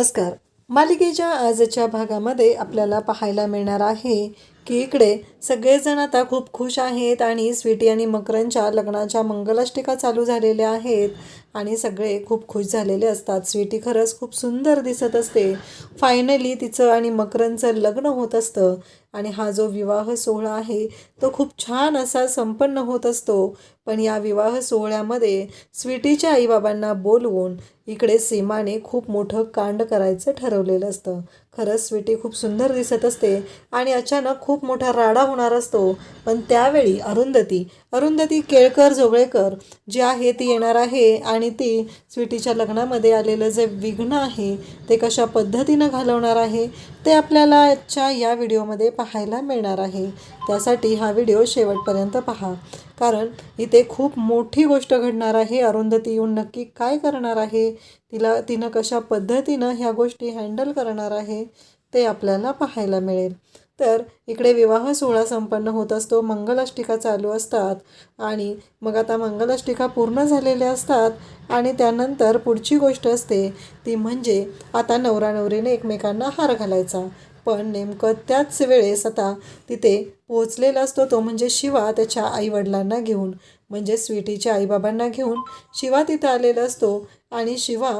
नमस्कार. मालिकेच्या आजच्या भागामध्ये आपल्याला पाहायला मिळणार आहे की इकडे सगळेजण आता खूप खुश आहेत आणि स्वीटी आणि मकरांच्या लग्नाच्या मंगलाष्टिका चालू झालेल्या आहेत आणि सगळे खूप खुश झालेले असतात. स्वीटी खरंच खूप सुंदर दिसत असते. फायनली तिचं आणि मकरांचं लग्न होत असतं आणि हा जो विवाह सोहळा आहे तो खूप छान असा संपन्न होत असतो. पण या विवाह सोहळ्यामध्ये स्वीटीच्या आईबाबांना बोलवून इकडे सीमाने खूप मोठं कांड करायचं ठरवलेलं असतं. खरंच स्वीटी खूप सुंदर दिसत असते आणि अचानक खूप मोठा राडा होणार असतो. पण त्यावेळी अरुंधती अरुंधती केळकर जोगळेकर जी आहे ती येणार आहे आणि ती स्वीटीच्या लग्नामध्ये आलेलं जे विघ्न आहे ते कशा पद्धतीनं घालवणार आहे ते आपल्याला आजच्या या व्हिडिओमध्ये पाहायला मिळणार आहे. त्यासाठी हा व्हिडिओ शेवटपर्यंत पहा. कारण इथे खूप मोठी गोष्ट घडणार आहे. अरुंधती येऊन नक्की काय करणार आहे? तिला तिनं कशा पद्धतीनं ह्या गोष्टी हँडल करणार आहे ते आपल्याला पाहायला मिळेल. तर इकडे विवाह सोहळा संपन्न होत असतो. मंगलाष्टिका चालू असतात आणि मग आता मंगलाष्टिका पूर्ण झालेल्या असतात आणि त्यानंतर पुढची गोष्ट असते. ती म्हणजे आता नवरा नवरीने एकमेकांना हार घालायचा. पण नेमकं त्याच वेळेस आता तिथे पोहोचलेला असतो तो म्हणजे शिवा त्याच्या आईवडिलांना घेऊन. म्हणजे स्वीटीच्या आईबाबांना घेऊन शिवा तिथं आलेला असतो आणि शिवा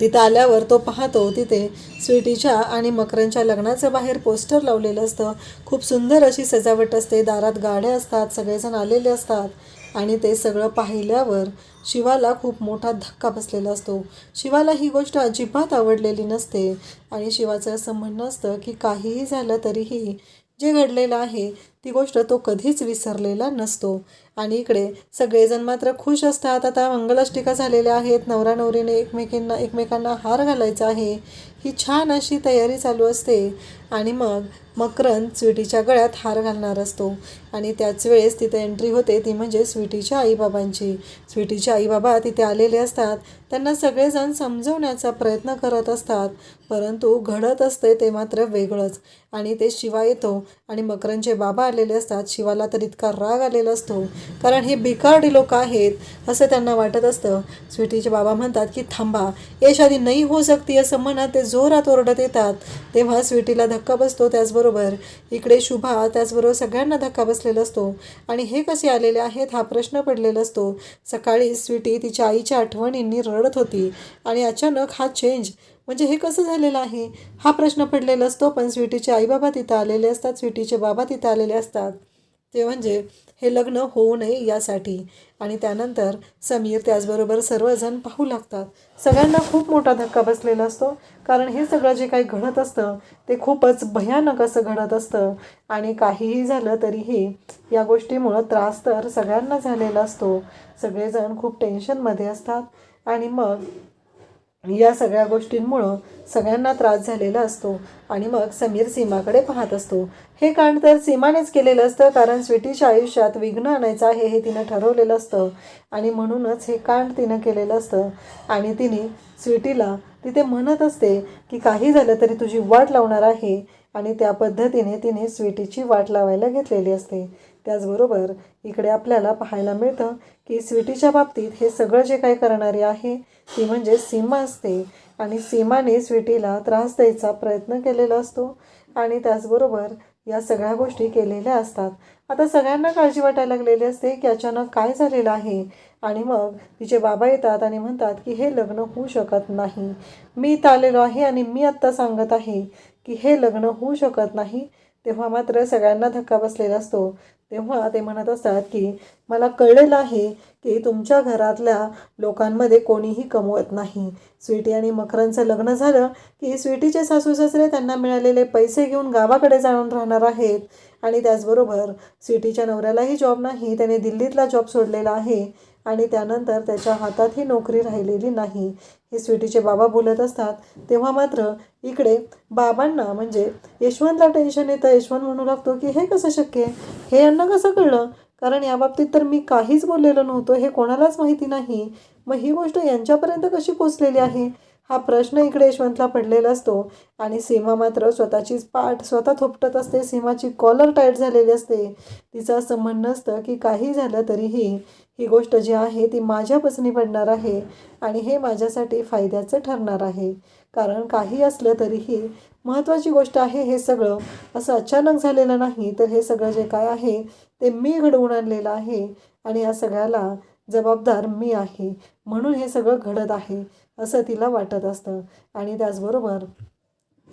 तिथं आल्यावर तो पाहतो तिथे स्वीटीच्या आणि मकरांच्या लग्नाचं बाहेर पोस्टर लावलेलं असतं. खूप सुंदर अशी सजावट असते. दारात गाड्या असतात. सगळेजण आलेले असतात. आणि ते सगळं पाहिल्यावर शिवाला खूप मोठा धक्का बसलेला असतो. शिवाला ही गोष्ट अजिबात आवडलेली नसते. आणि शिवाचं असं म्हणणं असतं की काहीही झालं तरीही जे घडलेलं आहे ती गोष्ट तो कधीच विसरलेला नसतो. आणि इकडे सगळेजण मात्र खुश असतात. आता मंगलाष्टिका झालेल्या आहेत. नवरा नवरीने एकमेकींना एकमेकांना हार घालायचा आहे. ही छान अशी तयारी चालू असते. आणि मग मकरन स्वीटीच्या गळ्यात हार घालणार असतो. आणि त्याच वेळेस तिथे एंट्री होते ती म्हणजे स्वीटीच्या आईबाबांची. स्वीटीच्या आईबाबा तिथे आलेले असतात. त्यांना सगळेजण समजवण्याचा प्रयत्न करत असतात. परंतु घडत असते ते मात्र वेगळंच. आणि ते शिवा येतो. आणि मकरनचे बाबा आलेले असतात शिवाला तर इतका राग आलेला असतो. कारण हे भिकारडी लोक आहेत असं त्यांना वाटत असतं. स्वीटीचे बाबा म्हणतात की थांबा ये शादी नाही हो सकती असं म्हणत ते जोरात ओरडत येतात. तेव्हा स्वीटीला धक्का बसतो त्याचबरोबर. इकडे शुभा त्याचबरोबर सगळ्यांना धक्का बसलेला असतो. आणि हे कसे आलेले आहेत हा प्रश्न पडलेला असतो. सकाळी स्वीटी तिच्या आईच्या आठवणींनी रडत होती आणि अचानक हा चेंज म्हणजे हे कसं झालेलं आहे? हा प्रश्न पडलेला असतो पण स्वीटीचे आईबाबा तिथं आलेले असतात स्वीटीचे बाबा तिथं आलेले असतात. ते म्हणजे हे लग्न होऊ नये यासाठी. आणि त्यानंतर समीर त्याचबरोबर सर्वजण पाहू लागतात. सगळ्यांना खूप मोठा धक्का बसलेला असतो. कारण हे सगळं जे काही घडत असतं ते खूपच भयानक असं घडत असतं. आणि काहीही झालं तरीही या गोष्टीमुळं त्रास तर सगळ्यांना झालेला असतो. सगळेजण खूप टेन्शनमध्ये असतात. आणि मग या सगळ्या गोष्टींमुळं सगळ्यांना त्रास झालेला असतो आणि मग समीर सीमाकडे पाहत असतो. हे कांड तर सीमानेच केलेलं असतं कारण स्वीटीच्या आयुष्यात विघ्न आणायचं आहे हे तिनं ठरवलेलं असतं. आणि म्हणूनच हे कांड तिनं केलेलं असतं. आणि तिने स्वीटीला तिथे म्हणत असते की काही झालं तरी तुझी वाट लावणार आहे. आणि त्या पद्धतीने तिने स्वीटीची वाट लावायला घेतलेली असते. त्याचबरोबर इकडे आपल्याला पाहायला मिळतं की स्वीटीच्या बाबतीत हे सगळं जे काही करणारी आहे ती म्हणजे सीमा असते. आणि सीमाने स्वीटीला त्रास द्यायचा प्रयत्न केलेला असतो आणि त्याचबरोबर या सगळ्या गोष्टी केलेल्या असतात. आता सगळ्यांना काळजी वाटायला लागलेली असते की अचानक काय झालेलं आहे? आणि मग तिचे बाबा येतात आणि म्हणतात की हे लग्न होऊ शकत नाही. मी इथं आलेलो आहे आणि मी आत्ता सांगत आहे की हे लग्न होऊ शकत नाही. तेव्हा मात्र सगळ्यांना धक्का बसलेला असतो. तेव्हा ते म्हणत असतात की मला कळलेलं आहे की तुमच्या घरातल्या लोकांमध्ये कोणीही कमवत नाही. स्वीटी आणि मकरांचं लग्न झालं की स्वीटीचे सासू सासरे त्यांना मिळालेले पैसे घेऊन गावाकडे जाऊन राहणार आहेत. आणि त्याचबरोबर स्वीटीच्या नवऱ्यालाही जॉब नाही त्याने दिल्लीतला जॉब सोडलेला आहे. आणि त्यानंतर त्याच्या हातात ही नोकरी राहिलेली नाही. हे स्वीटीचे बाबा बोलत असतात तेव्हा मात्र इकडे बाबांना म्हणजे यशवंतला टेन्शन येतं. यशवंत म्हणू लागतो की हे कसं शक्य आहे? हे यांना कसं कळलं? कारण याबाबतीत तर मी काहीच बोललेलो नव्हतो. हे कोणालाच माहिती नाही. मग ही गोष्ट यांच्यापर्यंत कशी पोचलेली आहे? हा प्रश्न इकडे यशवंतला पडलेला असतो आणि सीमा मात्र स्वतःचीच पाठ स्वतः थोपटत असते. सीमाची कॉलर टाईट झालेली असते. तिचं असं म्हणणं असतं की काही झालं तरीही ही गोष्ट जी आहे ती माझ्यापासून पडणार आहे आणि हे माझ्यासाठी फायद्याचं ठरणार आहे. कारण काही असलं तरीही महत्त्वाची गोष्ट आहे हे सगळं. असं अचानक झालेलं नाही तर हे सगळं जे काय आहे ते मी घडवून आणलेलं आहे आणि या सगळ्याला जबाबदार मी आहे. म्हणून हे सगळं घडत आहे असं तिला वाटत असतं. आणि त्याचबरोबर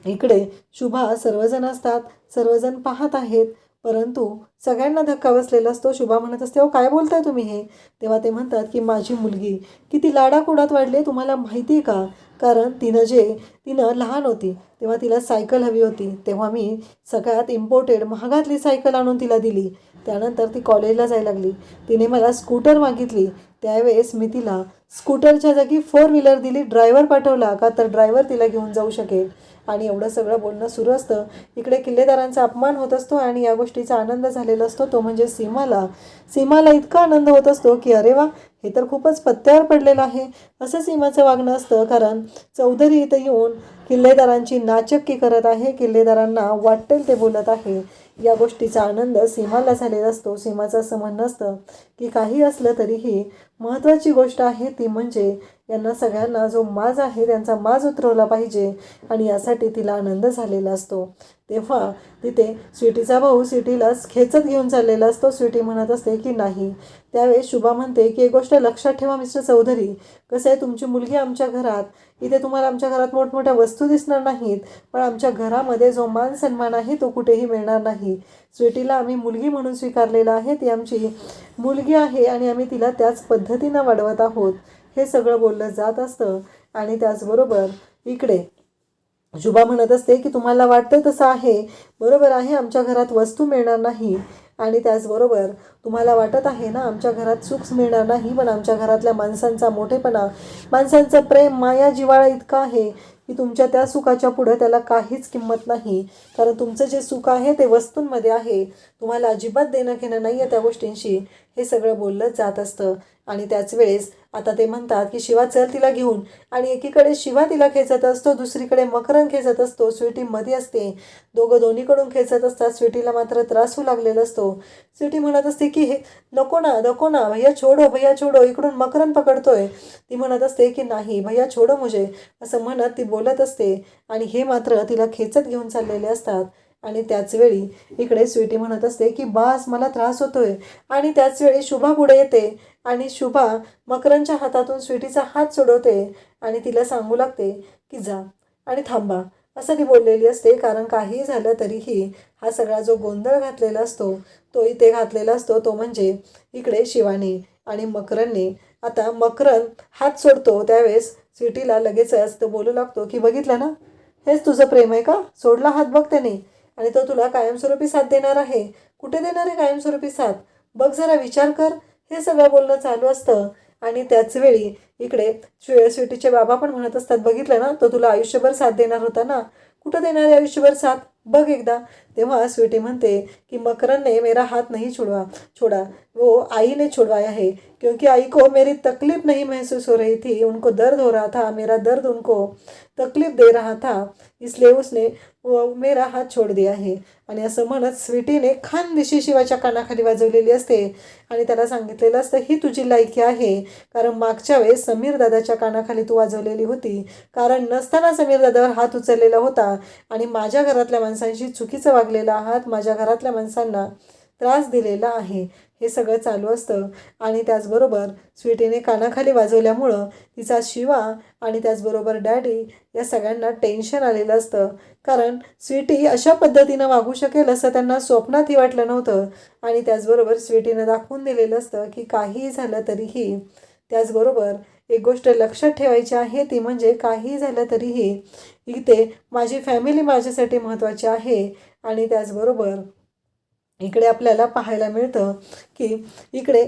इकडे शुभा सर्वजण असतात सर्वजण पाहत आहेत. परंतु सगळ्यांना धक्का बसलेला असतो शुभा म्हणत असते अहो काय बोलताय तुम्ही हे? तेव्हा ते म्हणतात की माझी मुलगी किती लाडाकुडात वाढली तुम्हाला माहिती आहे का? कारण तिनं जे तिनं लहान होती तेव्हा तिला सायकल हवी होती तेव्हा मी सगळ्यात इम्पोर्टेड महागातली सायकल आणून तिला दिली. त्यानंतर ती कॉलेजला जायला लागली. तिने मला स्कूटर मागितली. त्यावेळेस मी तिला स्कूटरच्या जागी फोर व्हीलर दिली. ड्रायव्हर पाठवला का तर ड्रायव्हर तिला घेऊन जाऊ शकेल. आणि एवढं सगळं बोलणं सुरू असतं. इकडे किल्लेदारांचा अपमान होत असतो आणि या गोष्टीचा आनंद झालेला असतो. तो म्हणजे सीमाला. सीमाला इतका आनंद होत असतो की अरे वा हे तर खूपच पत्त्यावर पडलेलं आहे. असं सीमाचं वागणं असतं. कारण चौधरी इथं येऊन किल्लेदारांची नाचक्की करत आहे. किल्लेदारांना वाटेल ते बोलत आहे. या गोष्टीचा आनंद सीमाला झालेला असतो. सीमाचं असं म्हणणं असतं की काही असलं तरीही महत्त्वाची गोष्ट आहे ती म्हणजे यांना सगळ्यांना जो माज आहे त्यांचा माज उतरवला पाहिजे आणि यासाठी तिला आनंद झालेला असतो. तेव्हा तिथे स्वीटीचा भाऊ स्वीटीला खेचत घेऊन चाललेला असतो. स्वीटी म्हणत असते की नाही. त्यावेळेस शुभा म्हणते की एक गोष्ट लक्षात ठेवा मिस्टर चौधरी. कसं आहे तुमची मुलगी आमच्या घरात. इथे तुम्हाला आमच्या घरात मोठमोठ्या वस्तू दिसणार नाहीत पण आमच्या घरामध्ये जो मान सन्मान आहे तो कुठेही मिळणार नाही. स्वीटीला आम्ही मुलगी म्हणून स्वीकारलेला आहे. ती आमची मुलगी आहे आणि आम्ही तिला त्याच पद्धतीनं वाढवत आहोत हे सगळं बोललं जात असतं. आणि त्याचबरोबर इकडे जुबा म्हणत असते की तुम्हाला वाटतं तसं आहे. बरोबर आहे आमच्या घरात वस्तू मिळणार नाही. आणि त्याचबरोबर तुम्हाला वाटत आहे ना आमच्या घरात सुख मिळणार नाही पण आमच्या घरातल्या माणसांचा मोठेपणा माणसांचं प्रेम माया जिवाळा इतका आहे की तुमच्या त्या सुखाच्या पुढं त्याला काहीच किंमत नाही. कारण तुमचं जे सुख आहे ते वस्तूंमध्ये आहे. तुम्हाला अजिबात देणं घेणं नाही आहे त्या गोष्टींशी. हे सगळं बोललंच जात असतं. आणि त्याच वेळेस आता ते म्हणतात की शिवा चल तिला घेऊन. आणि एकीकडे शिवा तिला खेचत असतो दुसरीकडे मकरन खेचत असतो स्वीटी मध्ये असते. दोघं दोन्हीकडून खेचत असतात स्वीटीला मात्र त्रास होऊ लागलेला असतो. स्वीटी म्हणत असते की हे नको ना नको ना भैया छोडो भैया छोडो इकडून मकरन पकडतोय. ती म्हणत असते की नाही भैया छोडो मुझे असं म्हणत ती बोलत असते. आणि हे मात्र तिला खेचत घेऊन चाललेले असतात. आणि त्याचवेळी इकडे स्वीटी म्हणत असते की बास मला त्रास होतोय. आणि त्याचवेळी शुभा पुढे येते आणि शुभा मकरांच्या हातातून स्वीटीचा हात सोडवते आणि तिला सांगू लागते की जा आणि थांबा. असं ती बोललेली असते कारण काही झालं तरीही हा सगळा जो गोंधळ घातलेला असतो तो इथे घातलेला असतो तो म्हणजे इकडे शिवानी आणि मकरनने आता मकरन हात सोडतो त्यावेळेस स्वीटीला लगेचच तो बोलू लागतो की बघितलं ना? हेच तुझं प्रेम आहे का? सोडला हात बघ त्याने. आणि तो तुला कायमस्वरूपी साथ देणार आहे. कुठे देणार आहे कायमस्वरूपी साथ? बघ जरा विचार कर. हे सगळं बोलणं चालू असतं. आणि त्याच वेळी इकडे स्वीटीचे बाबा पण म्हणत असतात बघितलं ना? तो तुला आयुष्यभर साथ देणार होता ना? कुठं देणार आहे आयुष्यभर साथ? बघ एकदा. तेव्हा स्वीटी म्हणते कि मकरन ने मेरा हाथ नहीं छुड़वा छोड़ा. वो आई ने छुड़वाया है. क्योंकि आई को मेरी तकलीफ नहीं महसूस हो रही थी. उनको दर्द हो रहा था. मेरा दर्द उनको तकलीफ दे रहा था. इसलिए उसने व मेरा हात छोड दिया आहे आणि असं म्हणत स्वीटीने खानदिशी शिवाच्या कानाखाली वाजवलेली असते. आणि त्याला सांगितलेलं असतं ही तुझी लायकी आहे. कारण मागच्या वेळेस समीर दादाच्या कानाखाली तू वाजवलेली होती. कारण नसताना समीर दादावर हात उचललेला होता. आणि माझ्या घरातल्या माणसांशी चुकीचं वागलेला आहात माझ्या घरातल्या माणसांना त्रास दिलेला आहे. हे सगळं चालू असतं आणि त्याचबरोबर स्वीटीने कानाखाली वाजवल्यामुळं तिचा शिवा आणि त्याचबरोबर डॅडी या सगळ्यांना टेन्शन आलेलं असतं. कारण स्वीटी अशा पद्धतीनं वागू शकेल असं त्यांना स्वप्नातही वाटलं नव्हतं. आणि त्याचबरोबर स्वीटीनं दाखवून दिलेलं असतं की काहीही झालं तरीही त्याचबरोबर एक गोष्ट लक्षात ठेवायची आहे ती म्हणजे काहीही झालं तरीही इथे माझी फॅमिली माझ्यासाठी महत्त्वाची आहे. आणि त्याचबरोबर इकडे आपल्याला पाहायला मिळतं की इकडे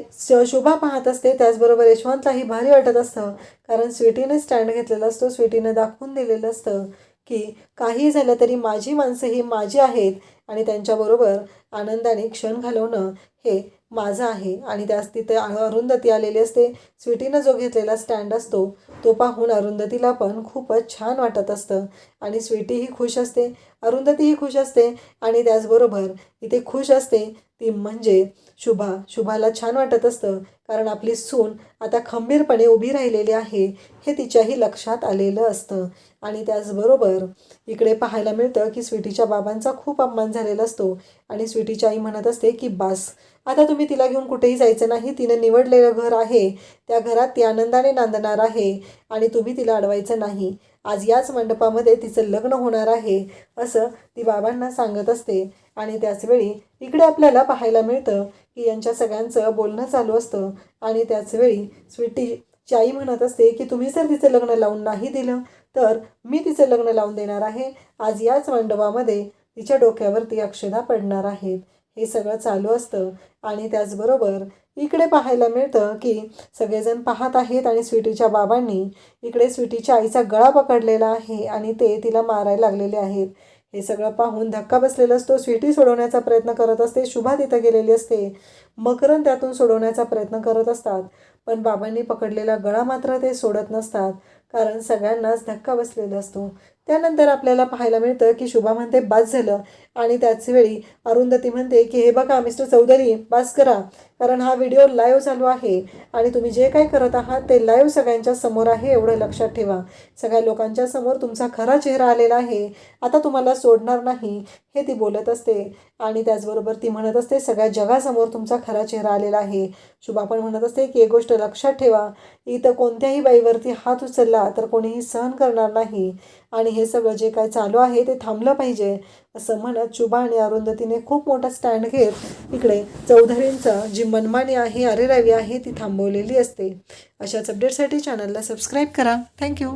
शोभा पाहत असते त्याचबरोबर यशवंतलाही भारी वाटत असतं. कारण स्वीटीने स्टँड घेतलेला असतो स्वीटीनं दाखवून दिलेलं असतं की काही झालं तरी माझी माणसं ही माझी आहेत आणि त्यांच्याबरोबर आनंदाने क्षण घालवणं हे माझं आहे. आणि त्यास तिथे अरुंधती आलेली असते. स्वीटीनं जो घेतलेला स्टँड असतो तो पाहून अरुंधतीला पण खूपच छान वाटत असतं. आणि स्वीटीही खुश असते. अरुंधतीही खुश असते. आणि त्याचबरोबर इथे खुश असते ती म्हणजे शुभा. शुभाला छान वाटत असतं. कारण आपली सून आता खंबीरपणे उभी राहिलेली आहे हे तिच्याही लक्षात आलेलं असतं. आणि त्याचबरोबर इकडे पाहायला मिळतं की स्वीटीच्या बाबांचा खूप अपमान झालेला असतो. आणि स्वीटीची आई म्हणत असते की बास आता तुम्ही तिला घेऊन कुठेही जायचं नाही. तिनं निवडलेलं घर आहे. त्या घरात ती आनंदाने नांदणार आहे. आणि तुम्ही तिला अडवायचं नाही. आज याच मंडपामध्ये तिचं लग्न होणार आहे असं ती बाबांना सांगत असते. आणि त्याचवेळी इकडे आपल्याला पाहायला मिळतं की यांच्या सगळ्यांचं बोलणं चालू असतं. आणि त्याचवेळी स्वीटीची आई म्हणत असते की तुम्ही जर तिचं लग्न लावून नाही दिलं तर मी तिचं लग्न लावून देणार आहे. आज याच मंडपामध्ये तिच्या डोक्यावरती अक्षदा पडणार आहेत. हे सगळं चालू असतं. आणि त्याचबरोबर इकडे पाहायला मिळतं की सगळेजण पाहत आहेत आणि स्वीटीच्या बाबांनी इकडे स्वीटीच्या आईचा गळा पकडलेला आहे आणि ते तिला मारायला लागलेले आहेत. हे सगळं पाहून धक्का बसलेला असतो. स्वीटी सोडवण्याचा प्रयत्न करत असते. शुभा तिथं गेलेली असते. मकरन त्यातून सोडवण्याचा प्रयत्न करत असतात. पण बाबांनी पकडलेला गळा मात्र ते सोडत नसतात कारण सगळ्यांनाच धक्का बसलेला असतो. त्यानंतर आपल्याला पाहायला मिळतं की शुभा म्हणते बास झालं. आणि त्याच वेळी अरुंधती म्हणते की हे बघा मिस्टर चौधरी बास करा. कारण हा व्हिडिओ लाईव्ह चालू आहे आणि तुम्ही जे काही करत आहात ते लाईव्ह सगळ्यांच्या समोर आहे एवढं लक्षात ठेवा. सगळ्या लोकांच्या समोर तुमचा खरा चेहरा आलेला आहे. आता तुम्हाला सोडणार नाही हे ती बोलत असते आणि त्याचबरोबर ती म्हणत असते सगळ्या जगासमोर तुमचा खरा चेहरा आलेला आहे. शुभा पण म्हणत असते की एक गोष्ट लक्षात ठेवा इथं कोणत्याही बाईवरती हात उचलला तर कोणीही सहन करणार नाही. आणि हे सगळं जे काय चालू आहे ते थांबलं पाहिजे. असं म्हणत शुभा आणि अरुंधतीने खूप मोठा स्टँड घेत इकडे चौधरींचा जी मनमानी आहे अरेरावी आहे ती थांबवलेली असते. अशाच अपडेटसाठी चॅनलला सबस्क्राईब करा. थँक्यू